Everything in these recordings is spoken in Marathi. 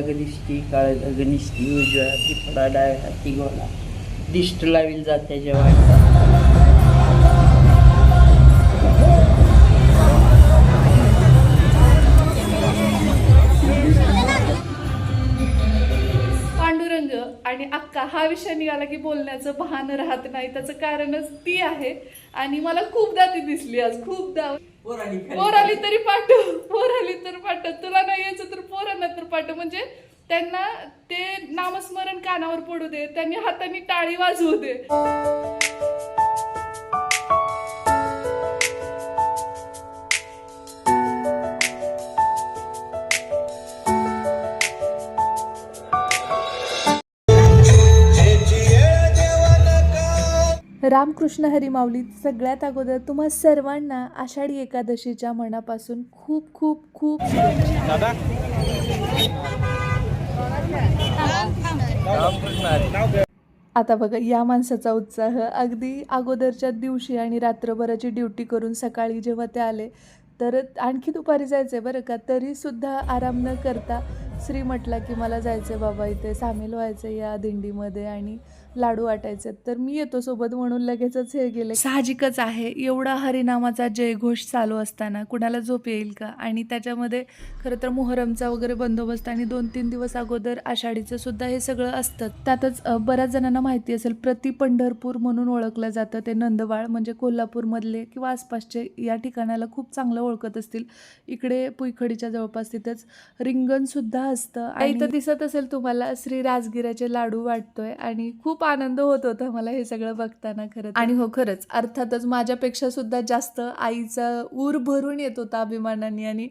गणिष्ठी काळ काळ्या दिसती उजव्या हाती फळा डाव्या हाती गोला. दिष्ट लावील जात्याच्या वाटतात पांडुरंग आणि अक्का हा विषय निघाला की बोलण्याचं भान राहत नाही. त्याचं कारणच ती आहे. आणि मला खूपदा ती दिसली आज खूपदा. पोर आली तरी पाठव. पोर आली तर पाठव. तुला नाही यायचं तर पोरांना तर पाठव. म्हणजे त्यांना ते नामस्मरण कानावर पडू दे. त्यांनी हाताने टाळी वाजवू दे. रामकृष्ण हरी माऊली सगळ्यात अगोदर तुम्हा सर्वांना आषाढी एकादशीच्या मनापासून खूप खूप खूप आता बघा या माणसाचा उत्साह अगदी अगोदरच्या दिवशी आणि रात्रभराची ड्युटी करून सकाळी जेव्हा ते आले तर आणखी दुपारी जायचं आहे बरं का? तरीसुद्धा आराम न करता श्री म्हटला की मला जायचं आहे बाबा इथे सामील व्हायचं या दिंडीमध्ये आणि लाडू वाटायचे तर मी येतो सोबत म्हणून लगेचच हे गेले. साहजिकच आहे. एवढा हरिनामाचा जयघोष चालू असताना कुणाला झोप येईल का? आणि त्याच्यामध्ये खरं तर मोहरमचा वगैरे बंदोबस्त आणि दोन तीन दिवस अगोदर आषाढीचं सुद्धा हे सगळं असतं. त्यातच बऱ्याच जणांना माहिती असेल प्रति पंढरपूर म्हणून ओळखलं जातं ते नंदवाळ म्हणजे कोल्हापूरमधले किंवा आसपासचे या ठिकाणाला खूप चांगलं ओळखत असतील. इकडे पुईखडीच्या जवळपास तिथेच रिंगण सुद्धा असतं. आणि इथं दिसत असेल तुम्हाला श्री राजगिराचे लाडू वाटतोय. आणि खूप आनंद होत होता मला हे सगळं बघताना खरं आणि हो खरंच. अर्थातच माझ्यापेक्षा सुद्धा जास्त आईचा ऊर भरून येत होता अभिमानाने. आणि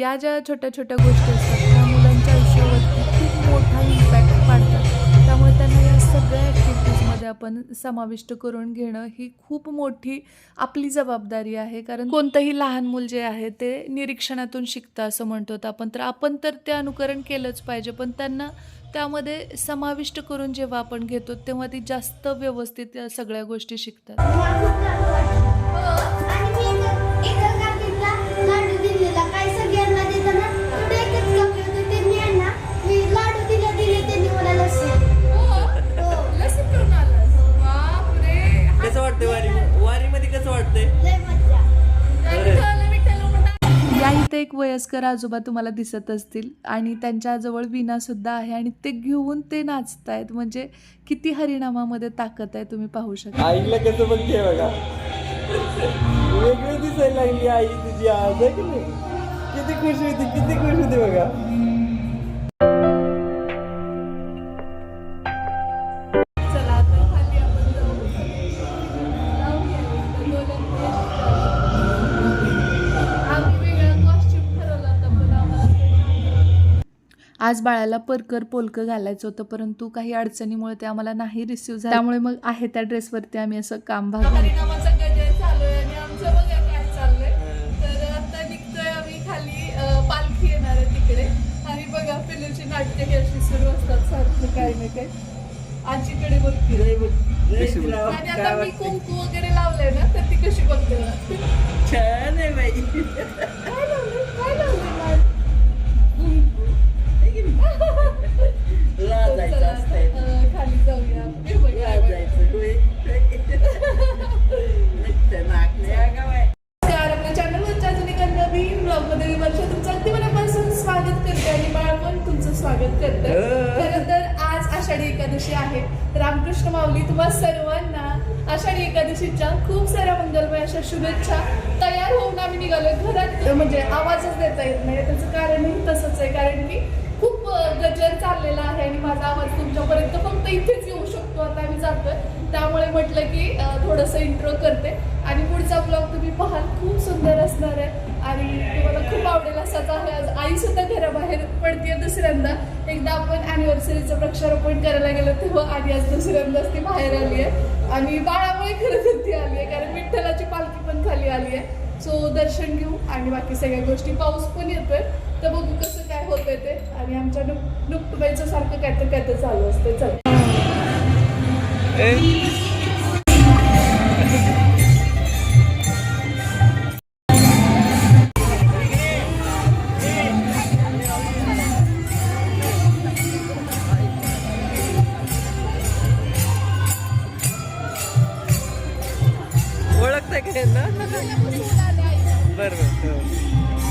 या ज्या छोट्या छोट्या गोष्टी असतात त्या मुलांच्या आयुष्यावरती खूप मोठा इम्पॅक्ट पाडतात. त्यामुळे त्यांना या सगळ्या ॲक्टिव्हिटीजमध्ये आपण समाविष्ट करून घेणं ही खूप मोठी आपली जबाबदारी आहे. कारण कोणतंही लहान मूल जे आहे ते निरीक्षणातून शिकतं असं म्हणतो आपण. तर आपण तर ते अनुकरण केलंच पाहिजे. पण त्यांना त्यामध्ये समाविष्ट करून जेव्हा आपण घेतो तेव्हा ती जास्त व्यवस्थित सगळ्या गोष्टी शिकतात. वयस्कर आजोबा तुम्हाला दिसत असतील आणि त्यांच्याजवळ विणा सुद्धा आहे आणि ते घेऊन ते नाचतायत. म्हणजे किती हरिणामामध्ये ताकद आहे तुम्ही पाहू शकता. आईला कसं बघते बघा. वेगळी दिसायला लागली आई तुझी आज आहे की नाही? किती खुश होती किती खुश होती बघा. आज बाळाला परकर पोलकं घालायचं होतं परंतु काही अडचणीमुळे ते आम्हाला नाही रिसिव्ह झालं. त्यामुळे मग आहे त्या ड्रेसवरती आम्ही असं काम भाग काय चाललंय. तर आता निघतोय आम्ही खाली अं, पालखी येणार आहे तिकडे. आणि बघा पिल्लूची नाट्य ही अशी सुरू असतात सारखं काही ना काही. आजीकडे बघते. आणि काय आता मी? कुंकू वगैरे लावलंय ना तर ती कशी बघते? छान आहे बाई. चला, असतंय. खाली जाऊया. डोळे नाक नाही. आपल्या ब्लॉगमध्ये मी वर्षा तुमचं अगदी मनापासून स्वागत करते आणि बाळ पण तुमचं स्वागत करते. खरं तर आज आषाढी एकादशी आहे. रामकृष्ण माऊली तुम्हा सर्वांना आषाढी एकादशीच्या खूप साऱ्या मंगलमय अशा शुभेच्छा तयार होऊन आम्ही निघालो घरात. म्हणजे आवाजच देता येत नाही. त्याचं कारणही तसंच आहे. कारण की गजर चाललेला आहे आणि माझा आवाज तुमच्यापर्यंत फक्त इथेच येऊ शकतो आता आम्ही जातोय. त्यामुळे म्हटलं की थोडंसं इंट्रो करते. आणि पुढचा ब्लॉग तुम्ही पाहाल. खूप सुंदर असणार आहे. आणि तुम्हाला खूप आवडेल असाच आहे. आज आई सुद्धा घराबाहेर पडते दुसऱ्यांदा. एकदा आपण अॅनिव्हर्सरीचं वृक्षारोपण करायला गेलो तेव्हा आणि आज दुसऱ्यांदाच ती बाहेर आली आहे आणि बाळामुळे खरं तर ती आली आहे कारण विठ्ठलाची पालखी पण खाली आली आहे सो दर्शन घेऊ. आणि बाकी सगळ्या गोष्टी. पाऊस पण येतोय. तर बघू कसं होते ते. आणि आमच्या नुक नुकटुबाईचं सारखं काय तर काय तर चालू. असते चल ओळखतं काय ना. बरं बरं.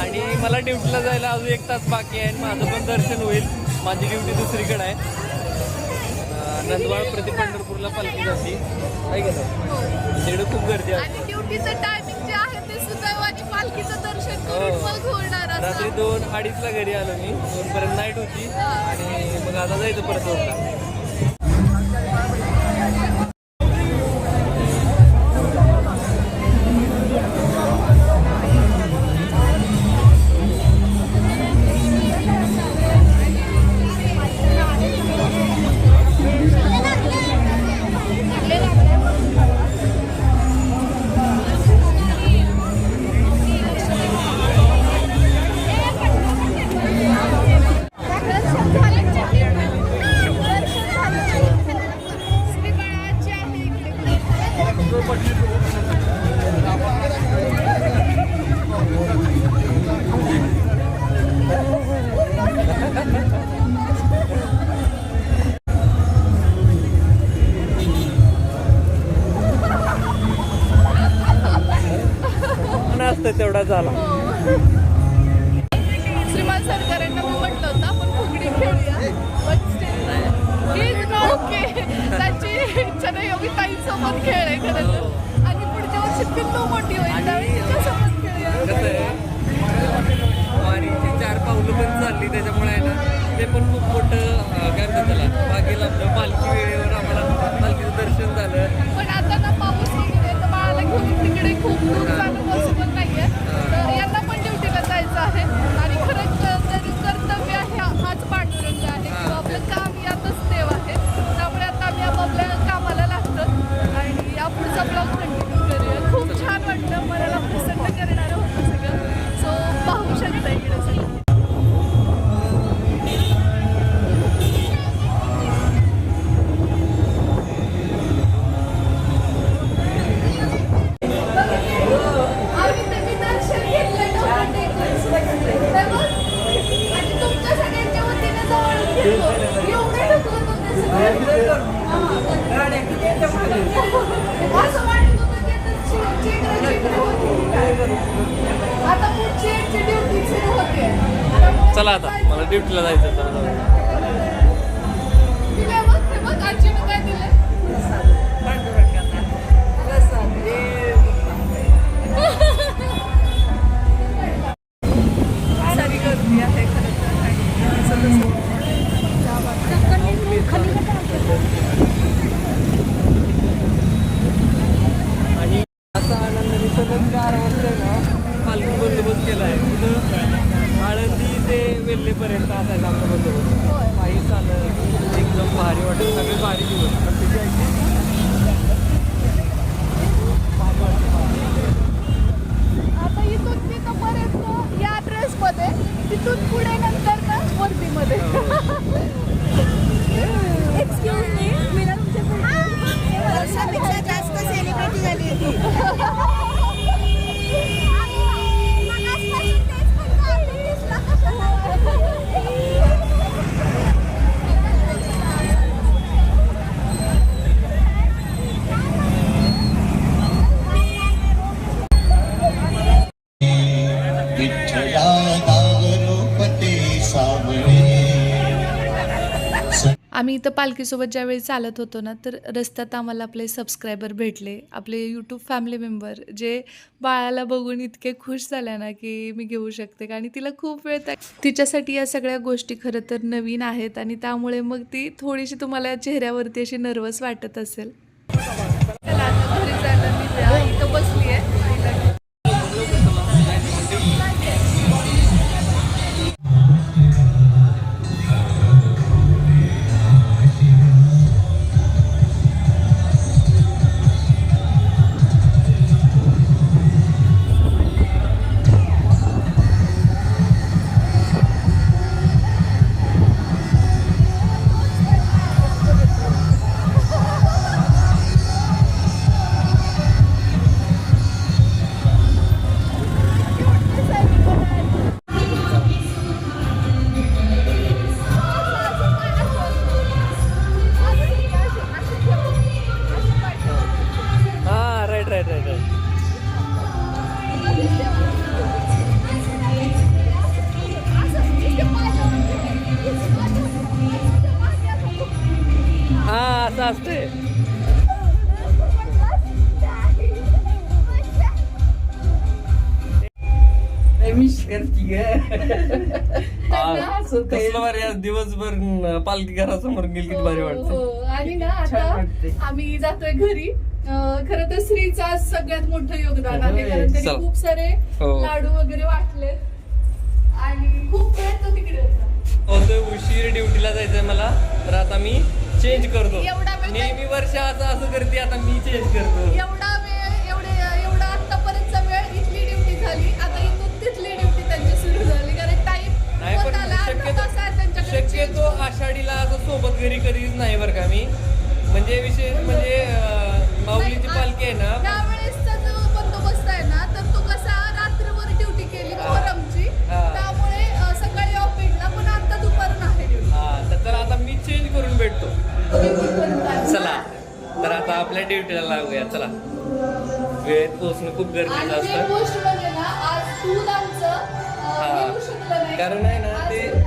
आणि मला ड्युटीला जायला अजून एक तास बाकी आहे माझं पण दर्शन होईल. माझी ड्युटी दुसरीकडे आहे. नंदवाळ प्रति पंढरपूरला पालखी जाते. आहे का नाही? तिकडे खूप गर्दी असते आणि ड्युटीचं टायमिंग जे आहे ते सुदैवाने पालखीचं दर्शन करून हो. रात्री दोन अडीचला घरी आलो मी. दोनपर्यंत नाईट होती. आणि मग आता जायचं परत आपलं पालखी वेळेवर आम्हाला पालखीचं दर्शन झालं. पण आता ना पाऊस वगैरे तर बाळाला घेऊन तिकडे खूप दूर जाणं पॉसिबल नाहीये. तर यांना पण ड्युटीला जायचं आहे. आणि खरंच जरी कर्तव्य आहे हाच पांडुरंग आहे. किंवा आपलं काम यातच देव आहे. त्यामुळे आता आम्ही आपापल्या कामाला लागतो आणि या पुढचा ब्लॉग कंटिन्यू करूया. खूप छान वाटलं मनाला प्रसन्न करणारं. चला आता. मला ड्युटीला जायचं इथं पालखीसोबत ज्यावेळी चालत होतो ना तर रस्त्यात आम्हाला आपले सबस्क्रायबर भेटले. आपले यूट्यूब फॅमिली मेंबर जे बाळाला बघून इतके खुश झाल्या ना की मी घेऊ शकते. आणि तिला खूप वेळ त्या तिच्यासाठी या सगळ्या गोष्टी खरं तर नवीन आहेत. आणि त्यामुळे मग ती थोडीशी तुम्हाला चेहऱ्यावरती अशी नर्वस वाटत असेल. असं आज दिवसभर पालखी घरासमोर गेली किती भारी हो, वाटतं हो. आणि ना आता. आम्ही जातोय घरी खर तर स्त्रीचं आज सगळ्यात मोठं योगदान आहे. कारण त्यांनी. खूप सारे हो. लाडू वगैरे वाटले आणि खूप वेळ तो तिकडे होता उशीर ड्युटीला जायचंय मला तर आता मी चेंज करतो. एवढा वेळ नेहमी वर्ष असं असं करते आता मी चेंज करतो. एवढा वेळ एवढे एवढा आतापर्यंतचा वेळ इथली ड्युटी झाली. आता इथून तिथली ड्युटी त्यांची सुरू झाली. कारण नाही पण शक्यतो शक्यतो आषाढीला असं सोबत घरी कधीच नाही बरं का मी. म्हणजे विशेष म्हणजे माऊलीची पालखी आहे ना. ड्युटीला लागूया चला. वेळेत पोहोचणं खूप गरजेचं असतं. म्हणजे कारण आहे ना ते-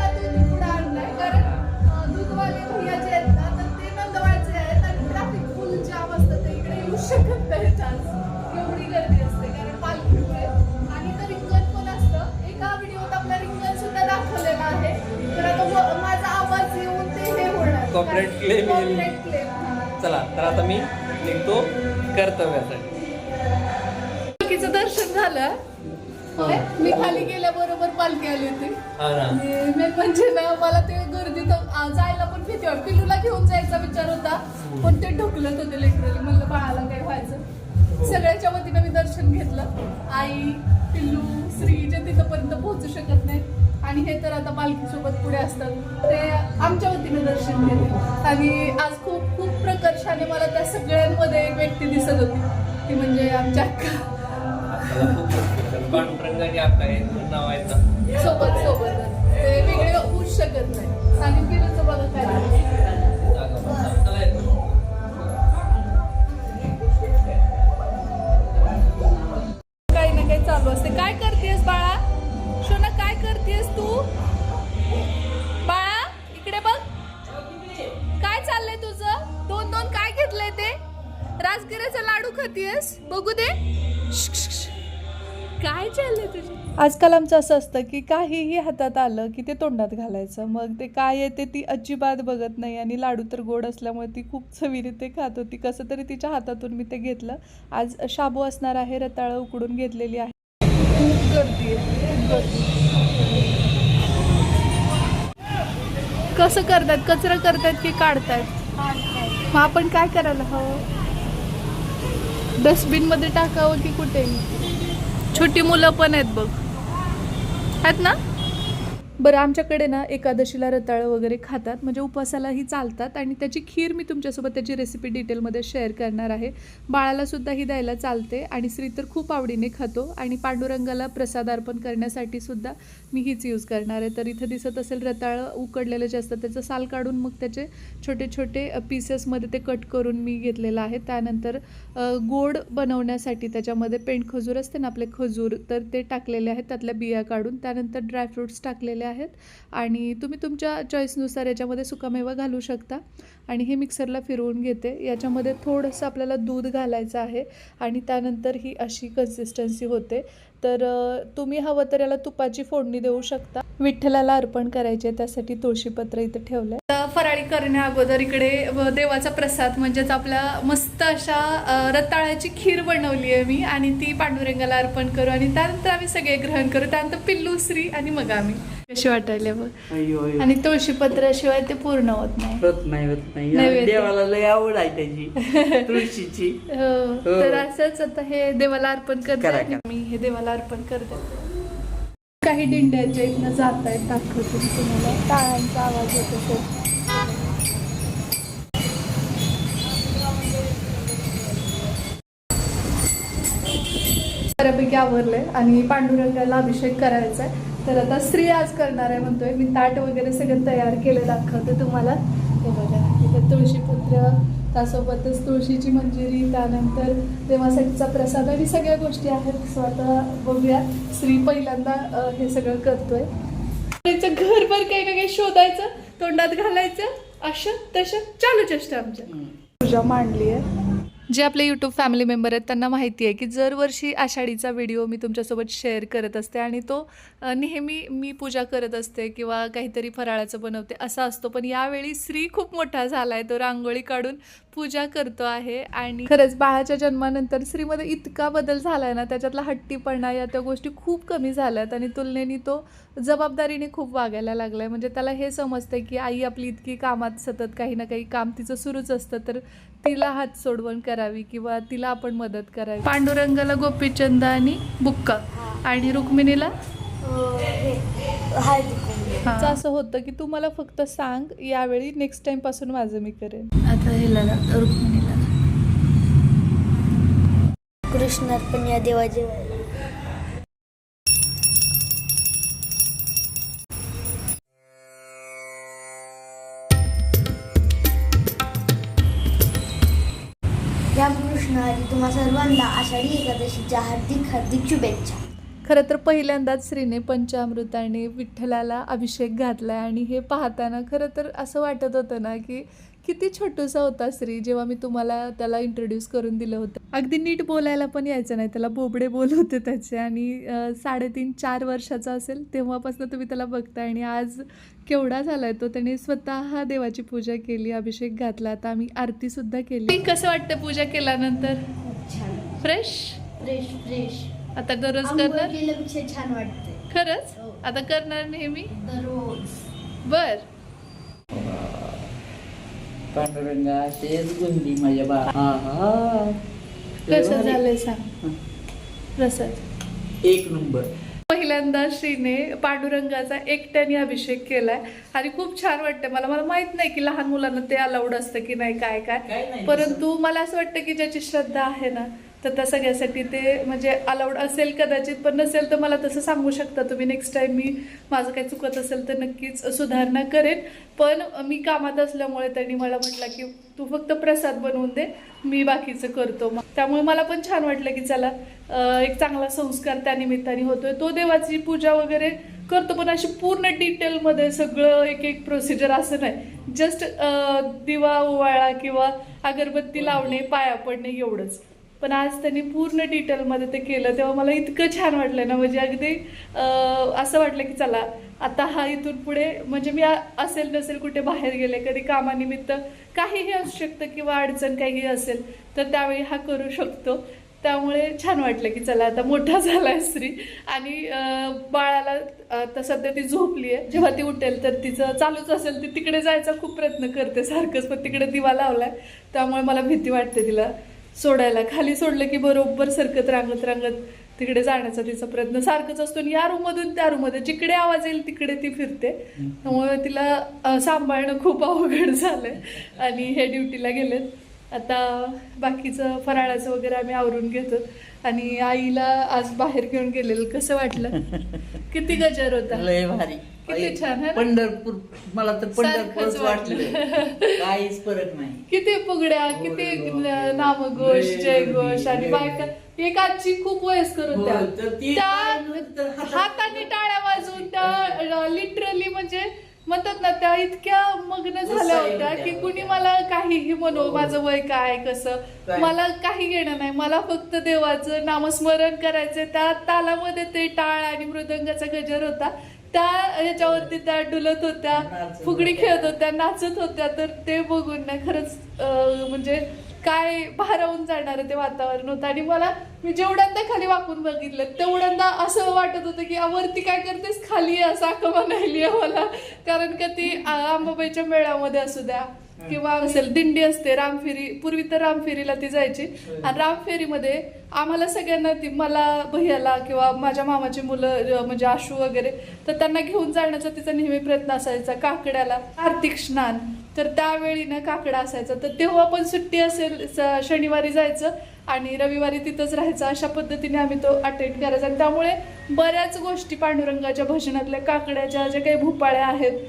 Copyright claim येईल. चला तर आता मी निघतो कर्तव्यासाठी. पालखीचं दर्शन झालं. होय? मी खाली गेल्याबरोबर पालखी आली होती. हा ना. मेन म्हणजे ना मला ते गर्दीत आ, जायला पण भीती वाटत पिलूला घेऊन जायचा विचार होता. पण ते ढकलत होते लेकरली म्हणलं बाळाला काय व्हायचं? सगळ्याच्या वतीनं मी दर्शन घेतलं. आई पिल्लू श्री जे तिथंपर्यंत पोहोचू शकत नाही. आणि हे तर आता पालखीसोबत पुढे असतात. ते आमच्या वतीने दर्शन घेतले. आणि आज खूप खूप प्रकर्षाने मला त्या सगळ्यांमध्ये एक व्यक्ती दिसत होती. ती म्हणजे आमच्या अक्का. सोबत सोबत. ते वेगळे होऊच शकत नाही. आणि पिलूचं बघा काय खातीयस बघू दे. काय चाललंय तुझं? आजकाल आमचं असं असतं की काहीही हातात आलं की ते तोंडात घालायचं. मग ते काय येते ती अजिबात बघत नाही आणि लाडू तर गोड असल्यामुळे ती खूप चवीने ते खात होती. कसं तरी तिच्या हातातून मी ते घेतलं. आज शाबू असणार आहे रताळं उकडून घेतलेली आहे. खूप गर्दी आहे खूप गर्दी कसं करतात? कचरा करतात की काढतायत मग आपण काय करायला हवं? डस्टबिनमध्ये टाकावं की कुठे? छोटी मुलं पण आहेत बघ. आहेत ना? बरं आमच्याकडे ना एकादशीला रताळं वगैरे खातात म्हणजे उपवासालाही चालतात आणि त्याची खीर मी तुमच्यासोबत त्याची रेसिपी डिटेलमध्ये शेअर करणार आहे. बाळालासुद्धा ही द्यायला चालते आणि श्री तर खूप आवडीने खातो आणि पांडुरंगाला प्रसाद अर्पण करण्यासाठी सुद्धा मी हीच यूज करणार आहे. तर इथं दिसत असेल रताळं उकडलेलं जे असतं त्याचं साल काढून मग त्याचे छोटे छोटे पीसेसमध्ये ते कट करून मी घेतलेलं आहे. त्यानंतर गोड बनवण्यासाठी त्याच्यामध्ये पेंट खजूर असते ना आपले खजूर तर ते टाकलेले आहेत त्यातल्या बिया काढून. त्यानंतर ड्रायफ्रूट्स टाकलेले आहेत. आणि तुम्ही तुमच्या चॉईसनुसार याच्यामध्ये सुकामेवा घालू शकता. आणि हे मिक्सरला फिरवून घेते. याच्यामध्ये थोडंसं आपल्याला दूध घालायचं आहे. आणि त्यानंतर ही अशी कन्सिस्टन्सी होते. तर तुम्ही हवं तर याला तुपाची फोडणी देऊ शकता. विठ्ठलाला अर्पण करायचे त्यासाठी तुळशीपत्र इथं ठेवलं आता फराळी करण्या अगोदर इकडे देवाचा प्रसाद म्हणजेच आपल्या मस्त अशा रताळ्याची खीर बनवली आहे मी. आणि ती पांडुरंगाला अर्पण करू. आणि त्यानंतर आम्ही सगळे ग्रहण करू. त्यानंतर पिल्लू श्री आणि मग आम्ही. कशी वाटायला बघ अय्यो अय्यो. आणि तुळशीपत्राशिवाय ते पूर्ण होत नाही. होत नाही होत नाही. नैवेद्य. देवाला लय आवड आहे त्याची तुळशीची. हो, तर असंच आता हे देवाला अर्पण करते. करा, आणि मी हे देवाला अर्पण करते. काही दिंड्यांच्या इथनं जात आहेत दाखवते मी तुम्हाला. टाळांचा आवाज येत असेल बऱ्यापैकी आवरलंय आणि पांडुरंगाला अभिषेक करायचा आहे तर आता स्त्री आज करणार आहे म्हणतोय. मी ताट वगैरे सगळं तयार केलं दाखवते तुम्हाला. हे बघा तुळशीपत्र त्यासोबतच तुळशीची मंजिरी त्यानंतर देवासाठीचा प्रसाद आणि सगळ्या गोष्टी आहेत. सो आता बघूया. स्त्री पहिल्यांदा हे सगळं करतोय. त्यांचं घरभर काही ना काही शोधायचं तोंडात घालायचं असं तसं चालू चेष्टा आमच्या. पूजा मांडली आहे. जे आपले यूट्यूब फॅमिली मेंबर आहेत त्यांना माहिती आहे की दरवर्षी आषाढीचा व्हिडिओ मी तुमच्यासोबत शेअर करत असते आणि तो नेहमी मी पूजा करत असते किंवा काहीतरी फराळाचं बनवते असा असतो. पण यावेळी श्री खूप मोठा झाला आहे तो रांगोळी काढून पूजा करतो आहे आणि खरंच बाळाच्या जन्मानंतर श्रीमध्ये इतका बदल झाला आहे ना त्याच्यातला हट्टीपणा या त्या गोष्टी खूप कमी झाल्यात आणि तुलनेने तो जबाबदारीने खूप वागायला लागलाय. म्हणजे त्याला हे समजतंय की आई आपली इतकी कामात सतत काही ना काही काम तिचं सुरूच असतं. तर तिला हात सोडवण करावी किंवा तिला आपण मदत करावी. पांडुरंगाला गोपीचंद आणि बुक्का आणि रुक्मिणीला. हां. असं होतं की तू मला फक्त सांग यावेळी नेक्स्ट टाइमपासून माझं मी करेन. आता हेला रुक्मिणीला. कृष्णार्पण या देवा जेवायला रामकृष्ण हरी तुम्हा सर्वांना आषाढी एकादशीच्या हार्दिक हार्दिक शुभेच्छा खरं तर पहिल्यांदाच श्रीने पंचामृताने विठ्ठलाला अभिषेक घातलाय आणि हे पाहताना खरं तर असं वाटत होतं ना की किती छोटूसा होता श्री जेव्हा मी तुम्हाला त्याला इंट्रोड्यूस करून दिलं होतं. अगदी नीट बोलायला पण यायचं नाही त्याला बोबडे बोल होते त्याचे आणि साडेतीन चार वर्षाचा असेल तेव्हापासून तुम्ही त्याला बघताय आणि आज केवढा झालाय तो त्याने स्वतः देवाची पूजा केली अभिषेक घातला आता आम्ही आरतीसुद्धा केली. कसं वाटतं पूजा केल्यानंतर? छान. फ्रेश फ्रेश फ्रेश आता दररोज करणार? केल्यापेक्षा छान वाटते खरंच? हो. आता करणार नेहमी? दररोज. बर. पांडुरंगा असेच गुंदी माझ्या बा हा हा कसं झालंय सांग? प्रसाद. एक नंबर. पहिल्यांदा श्रीने पांडुरंगाचा एकट्याने अभिषेक केलाय. आणि खूप छान वाटतं मला मला माहीत नाही की लहान मुलांना ते अलाउड असतं की नाही काय काय. परंतु मला असं वाटतं की ज्याची श्रद्धा आहे ना तर त्या सगळ्यासाठी ते म्हणजे अलाउड असेल कदाचित पण नसेल तर मला तसं सांगू शकता तुम्ही. नेक्स्ट टाइम मी माझं काही चुकत असेल तर नक्कीच सुधारणा करेन. पण मी कामात असल्यामुळे त्यांनी मला म्हटलं की तू फक्त प्रसाद बनवून दे मी बाकीचं करतो. मग त्यामुळे मला पण छान वाटलं की चला एक चांगला संस्कार त्या निमित्ताने होतोय. तो देवाची पूजा वगैरे करतो पण अशी पूर्ण डिटेलमध्ये सगळं एक एक प्रोसिजर असं नाही. जस्ट दिवा ओवाळा किंवा अगरबत्ती लावणे पाया पडणे एवढंच. पण आज त्यांनी पूर्ण डिटेलमध्ये ते केलं तेव्हा मला इतकं छान वाटलं ना. म्हणजे अगदी असं वाटलं की चला आता हा इथून पुढे म्हणजे मी असेल नसेल कुठे बाहेर गेले कधी कामानिमित्त काहीही असू शकतं किंवा अडचण काहीही असेल तर त्यावेळी हा करू शकतो. त्यामुळे छान वाटलं की चला आता मोठा झालाय स्त्री आणि बाळाला आता सध्या ती झोपली आहे जेव्हा ती उठेल तर तिचं चालूच असेल ती तिकडे जायचा खूप प्रयत्न करते सारखंच पण तिकडे दिवा लावलाय. त्यामुळे मला भीती वाटते तिला सोडायला. खाली सोडलं की बरोबर सरकत रांगत रांगत तिकडे जाण्याचा तिचा प्रयत्न सारखंच असतो. आणि या रूममधून त्या रूममध्ये जिकडे आवाज येईल तिकडे ती फिरते. त्यामुळे तिला सांभाळणं खूप अवघड झालंय. आणि हे ड्युटीला गेलेत. आता बाकीचं फराळाचं वगैरे आम्ही आवरून घेतो. आणि आईला आज बाहेर घेऊन गेलेलं कसं वाटलं? किती गजर होता. लय भारी. किती छान ना? पंढरपूर मला तर पंढरपूरच सारखंच वाटलं काहीच फरक नाही. किती फुगड्या किती होय. नामघोष लय जयघोष आणि लय. बायका एक आजी खूप वयस्कर होत्या. होय, तर ती त्या हाताने टाळ्या वाजवून त्या लिटरली म्हणजे म्हणतात ना त्या इतक्या मग्न झाल्या होत्या. की कुणी मला काहीही म्हणो हो. माझं वय काय कसं? मला काही घेणं नाही मला फक्त देवाचं नामस्मरण करायचं त्या तालामध्ये ते टाळ आणि मृदंगाचा गजर होता त्या ह्याच्यावरती त्या डुलत होत्या फुगडी. खेळत होत्या नाचत होत्या तर ते बघून ना खरंच म्हणजे काय भारावून जाणारं ते वातावरण होतं. आणि मला मी जेवढ्यांदा खाली वाकून बघितलं तेवढ्यांदा असं वाटत होतं की वरती काय करतेस? खाली असं आका म्हणायली आहे मला. कारण का ती आंबाबाईच्या मेळ्यामध्ये असू द्या किंवा असेल दिंडी असते रामफेरी पूर्वी तर रामफेरीला ती जायची. आणि रामफेरीमध्ये आम्हाला सगळ्यांना ती मला भैयाला किंवा माझ्या मामाची मुलं म्हणजे आशू वगैरे तर त्यांना घेऊन जाण्याचा तिचा नेहमी प्रयत्न असायचा काकड्याला आर्थिक स्नान. तर त्यावेळी ना काकडा असायचा. तर तेव्हा पण सुट्टी असेल शनिवारी जायचं आणि रविवारी तिथंच राहायचं. अशा पद्धतीने आम्ही तो अटेंड करायचा. आणि त्यामुळे बऱ्याच गोष्टी पांडुरंगाच्या भजनातल्या काकड्याच्या ज्या काही भूपाळ्या आहेत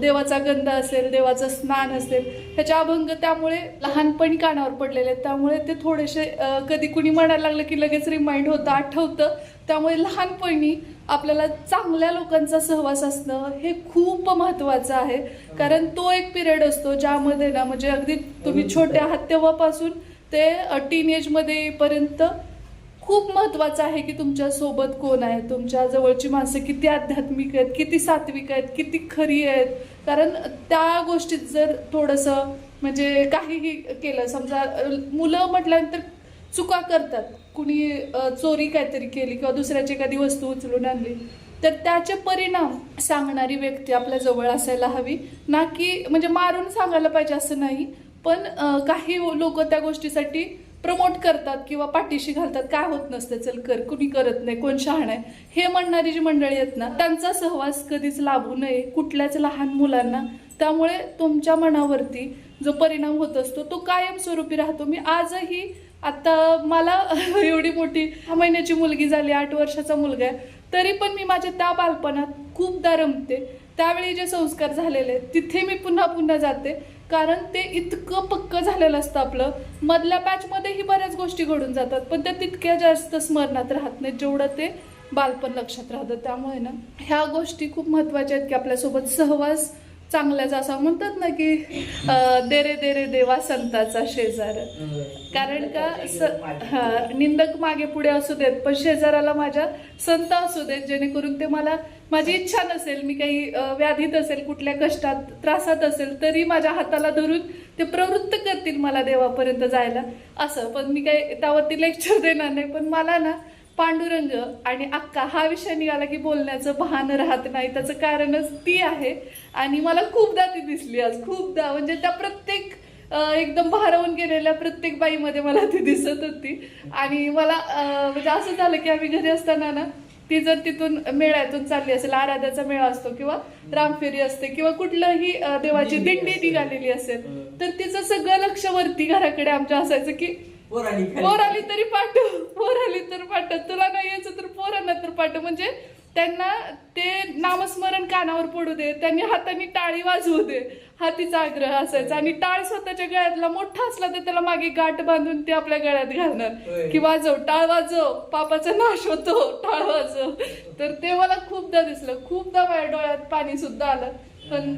देवाचा गंध असेल देवाचं स्नान असेल ह्याचे अभंग त्यामुळे लहानपणी कानावर पडलेले आहेत. त्यामुळे ते थोडेसे कधी कुणी म्हणायला लागलं की लगेच रिमाइंड होतं आठवतं. त्यामुळे लहानपणी आपल्याला चांगल्या लोकांचा सहवास असणं हे खूप महत्त्वाचं आहे. कारण तो एक पिरियड असतो ज्यामध्ये ना म्हणजे अगदी तुम्ही छोटे आहात तेव्हापासून ते टीनेजमध्ये येईपर्यंत खूप महत्त्वाचं आहे की तुमच्यासोबत कोण आहे तुमच्या जवळची माणसं किती आध्यात्मिक आहेत किती सात्विक आहेत किती खरी आहेत. कारण त्या गोष्टीत जर थोडंसं म्हणजे काहीही केलं समजा मुलं म्हटल्यानंतर चुका करतात. कुणी चोरी काहीतरी केली किंवा दुसऱ्याची एखादी वस्तू उचलून आणली तर त्याचे परिणाम सांगणारी व्यक्ती आपल्या जवळ असायला हवी. ना की म्हणजे मारून सांगायला पाहिजे असं नाही पण काही लोक त्या गोष्टीसाठी प्रमोट करतात किंवा पाठीशी घालतात. काय होत नसते चल कर कुणी करत नाही कोण शहाण आहे. हे म्हणणारी जी मंडळी आहेत ना त्यांचा सहवास कधीच लाभू नये कुठल्याच लहान मुलांना. त्यामुळे तुमच्या मनावरती जो परिणाम होत असतो तो कायमस्वरूपी राहतो. मी आजही आता मला एवढी मोठी सहा महिन्याची मुलगी झाली आठ वर्षाचा मुलगा आहे तरी पण मी माझ्या त्या बालपणात खूपदा रमते. त्यावेळी जे संस्कार झालेले आहेत तिथे मी पुन्हा पुन्हा जाते. कारण ते इतकं पक्क झालेलं असतं आपलं. मधल्या पॅचमध्येही बऱ्याच गोष्टी घडून जातात पण त्या तितक्या जास्त स्मरणात राहत नाहीत जेवढं ते बालपण लक्षात राहतं. त्यामुळे ना ह्या गोष्टी खूप महत्त्वाच्या आहेत की आपल्यासोबत सहवास चांगल्याचा असा म्हणतात ना की दे रे दे रे देवा संताचा शेजार. कारण का स- हां निंदक मागे पुढे असू देत पण शेजाराला माझ्या संत असू देत जेणेकरून ते मला माझी इच्छा नसेल मी काही व्याधीत असेल कुठल्या कष्टात त्रासात असेल तरी माझ्या हाताला धरून ते प्रवृत्त करतील मला देवापर्यंत जायला. असं पण मी काही त्यावरती लेक्चर देणार नाही. पण मला ना पांडुरंग आणि अक्का हा विषय निघाला की बोलण्याचं भान राहत नाही. त्याचं कारणच ती आहे. आणि मला खूपदा ती दिसली आज खूपदा. म्हणजे त्या प्रत्येक एकदम भारावून गेलेल्या प्रत्येक बाईमध्ये मला ती दिसत होती. आणि मला म्हणजे असं झालं की आम्ही घरी असताना ना ती जर तिथून मेळ्यातून चालली असेल आराध्याचा मेळा असतो किंवा रामफेरी असते किंवा कुठलंही देवाची दिंडी निघालेली असेल तर तिचं सगळं लक्ष वरती घराकडे आमच्या असायचं की पोर आली तरी पाठव पोर आली तर पाठव तुला नाही यायचं तर पोरांना तर पाठव. म्हणजे त्यांना ते नामस्मरण कानावर पडू दे त्यांनी हाताने टाळी वाजवू दे हा तिचा आग्रह असायचा. आणि टाळ स्वतःच्या गळ्यातला मोठा असला तर त्याला मागे गाठ बांधून ते आपल्या गळ्यात घालणार. की वाजव टाळ वाजव पापाचा नाश होतो टाळ वाजव. तर ते मला खूपदा दिसलं. खूपदा माझ्या डोळ्यात पाणी सुद्धा आलं. पण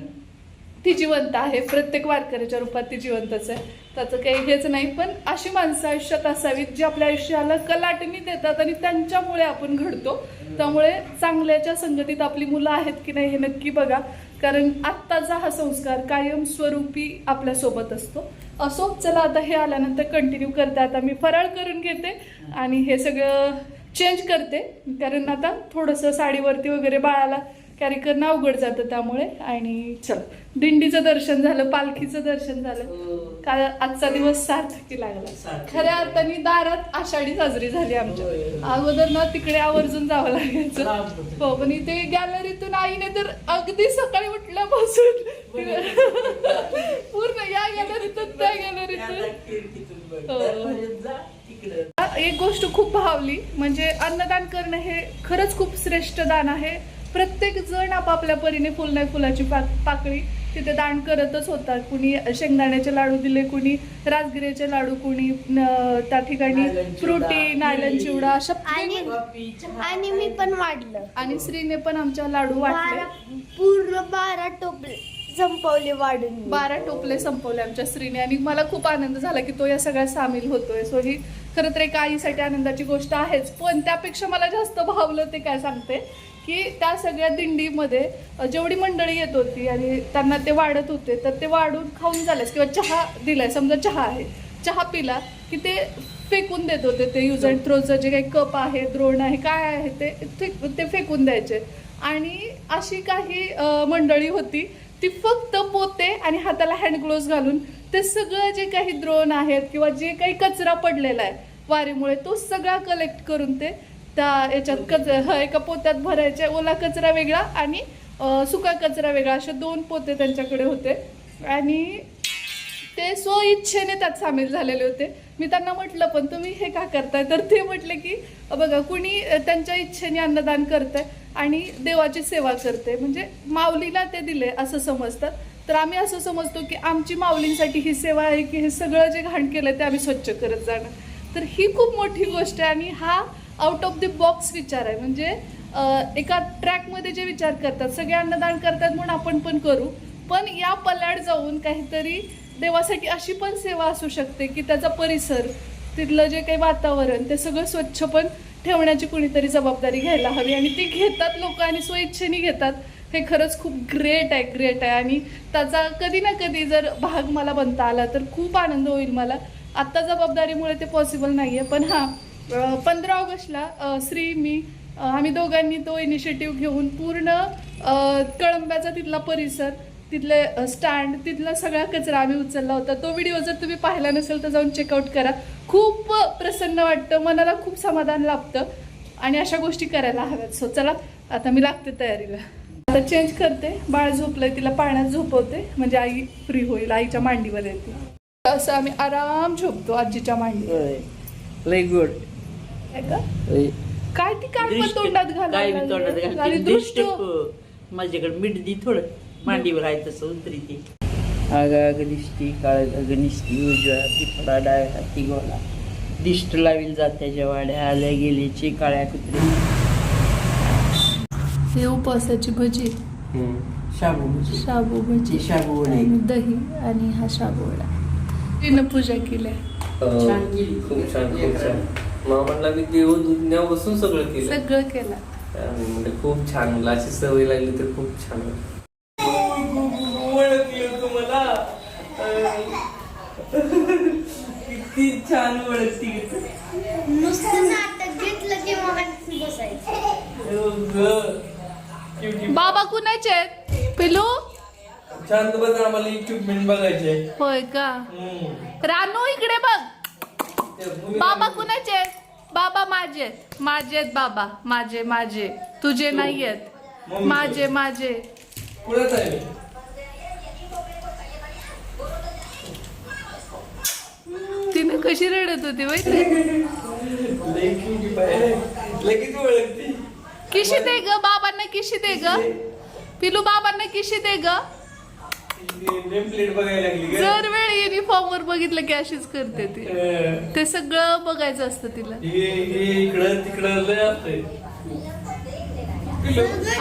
ती जिवंत आहे. प्रत्येक वारकऱ्याच्या रूपात ती जिवंतच आहे. त्याचं काही हेच नाही पण अशी माणसं आयुष्यात असावीत जी आपल्या आयुष्याला कलाटणी देतात आणि त्यांच्यामुळे आपण घडतो. त्यामुळे चांगल्याच्या संगतीत आपली मुलं आहेत की नाही हे नक्की बघा. कारण आत्ताचा हा संस्कार कायमस्वरूपी आपल्यासोबत असतो. असो चला आता हे आल्यानंतर कंटिन्यू करते. आता मी फराळ करून घेते आणि हे सगळं चेंज करते. कारण आता थोडंसं साडीवरती वगैरे बाळाला कॅरी करणं अवघड जातं त्यामुळे. आणि चल दिंडीचं दर्शन झालं पालखीचं दर्शन झालं. काल आजचा दिवस सार्थकी लागला. खऱ्या अर्थाने दारात आषाढी साजरी झाली आमच्या. अगोदर ना तिकडे आवर्जून जावं लागायचं. हो पण इथे गॅलरीतून आईने तर अगदी सकाळी उठल्यापासून पूर्ण या गॅलरीतून त्या गॅलरीतून. हो. एक गोष्ट खूप भावली म्हणजे अन्नदान करणं हे खरंच खूप श्रेष्ठ दान आहे. प्रत्येक जण आपापल्या परीने फुल नाही फुलाची पाक पाकळी तिथे दान करतच होता कुणी शेंगदाण्याचे लाडू दिले कुणी राजगिऱ्याचे लाडू कुणी त्या ठिकाणी फ्रुटी नायलन चिवडा अशा आणि आणि मी पण वाढलं. आणि श्रीने पण आमच्या लाडू वाटले. बारा पूर्ण बारा टोपले संपवले वाढून. बारा टोपले संपवले आमच्या स्त्रीने. आणि मला खूप आनंद झाला की तो या सगळ्यात सामील होतोय. सो ही खरं तर एक आईसाठी आनंदाची गोष्ट आहेच. पण त्यापेक्षा मला जास्त भावलं ते काय सांगते? की त्या सगळ्या दिंडीमध्ये जेवढी मंडळी येत होती आणि त्यांना ते वाढत होते तर ते वाढून खाऊन झाल्यास किंवा चहा दिलाय. समजा चहा आहे. चहा पिला की ते फेकून देत होते ते युज अँड थ्रोचं जे काही कप आहे द्रोण आहे काय आहे ते ते- ते फेकून द्यायचे. आणि अशी काही मंडळी होती ती फक्त पोते आणि हाताला हँड ग्लोव्स घालून ते सगळं जे काही द्रोण आहेत किंवा जे काही कचरा पडलेला आहे वारीमुळे तो सगळा कलेक्ट करून ते त्या याच्यात कच एका पोत्यात भरायचे ओला कचरा वेगळा आणि सुका कचरा वेगळा असे दोन पोते त्यांच्याकडे होते. आणि ते स्व इच्छेने त्यात सामील झालेले होते. मी त्यांना म्हटलं पण तुम्ही हे का करताय? तर ते म्हटले की बघा कुणी त्यांच्या इच्छेने अन्नदान करतंय आणि देवाची सेवा करते म्हणजे माऊलीला ते दिले असं समजतात तर आम्ही असं समजतो की आमची माऊलींसाठी ही सेवा आहे की हे सगळं जे घाण केलं ते आम्ही स्वच्छ करत जाणं तर ही खूप मोठी गोष्ट आहे आणि हा आउट ऑफ द बॉक्स विचार आहे. म्हणजे एका ट्रॅकमध्ये जे विचार करतात सगळे अन्नदान करतात म्हणून आपण पण करू. पण या पलाड जाऊन काहीतरी देवासाठी अशी पण सेवा असू शकते की त्याचा परिसर तिथलं जे काही वातावरण ते सगळं स्वच्छ पण ठेवण्याची कुणीतरी जबाबदारी घ्यायला हवी. आणि ती घेतात लोक आणि स्वइच्छेने घेतात. हे खरंच खूप ग्रेट आहे ग्रेट आहे. आणि त्याचा कधी ना कधी जर भाग मला बनता आला तर खूप आनंद होईल मला. आत्ता जबाबदारीमुळे ते पॉसिबल नाही आहे पण हां पंधरा ऑगस्टला श्री मी आम्ही दोघांनी तो इनिशिएटिव्ह घेऊन पूर्ण कळंब्याचा तिथला परिसर तिथले स्टँड तिथला सगळा कचरा आम्ही उचलला होता. तो व्हिडिओ जर तुम्ही पाहिला नसेल तर जाऊन चेकआउट करा. खूप प्रसन्न वाटतं. मनाला खूप समाधान लाभतं. आणि अशा गोष्टी करायला हव्यात. सो चला आता मी लागते तयारीला. आता चेंज करते. बाळ झोपलंय तिला पाण्यात झोपवते. म्हणजे आई फ्री होईल आईच्या मांडीवर येते. असं आम्ही आराम झोपतो आजीच्या मांडीवर. लय गुड काय ती काय पण तोंडात काय बी तोंडात घालायला घालते. आणि दृष्ट दृष्ट माझ्याकडे मीठ दी थोडं. मांडीवर आहे तसं उतरी ती. आग आग दिसती काळ आग निसती उजव्या पिपळा डाव्या हाती गोला. दिष्ट लावील जात्याच्या वाड्या आल्या गेलीची काळ्या कुत्री. हे उपवासाची भजी. शाबू भजी. शाबू भजी. शाबू वडी. आणि दही आणि हा शाबू वडा. तिनं पूजा केली छान केली. खूप छान खूप छान. मामांना मी देव दुधण्यापासून सगळं केलं. सगळं केलं. म्हणजे खूप छान मला अशी सवय लागली तर खूप छान. ओळखलं तुम्हाला? किती छान ओळखती. नुसतं नाटक घेतलं की मग बसायचं. बाबा कुणाचे आहेत? पिलू? शांत बस आम्हाला इक्विपमेंट बघायचे होय का? रानू इकडे बघ. बाबा कुणाचे आहेत? बाबा माझे आहेत. माझे आहेत बाबा. माझे माझे. तुझे नाही आहेत. माझे माझे. आहे? तिने कशी रडत होती माहिती लगेच ओळखती. किशी दे ग? बाबांना किशी दे ग? पिलू बाबांना किशी दे ग? नेम प्लेट बघायला लागली का? जर वेळ युनिफॉर्म वर बघितलं की अशीच करते ती. अं, ते सगळं बघायचं असतं तिला. हे हे इकडं तिकडं लय असतंय.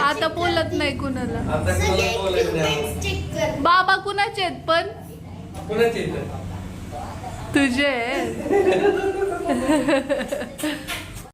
आता बोलत नाही कुणाला. आता बोलायचं नाही बाबा कुणाचे आहेत पण? इथं तुझे आहेत.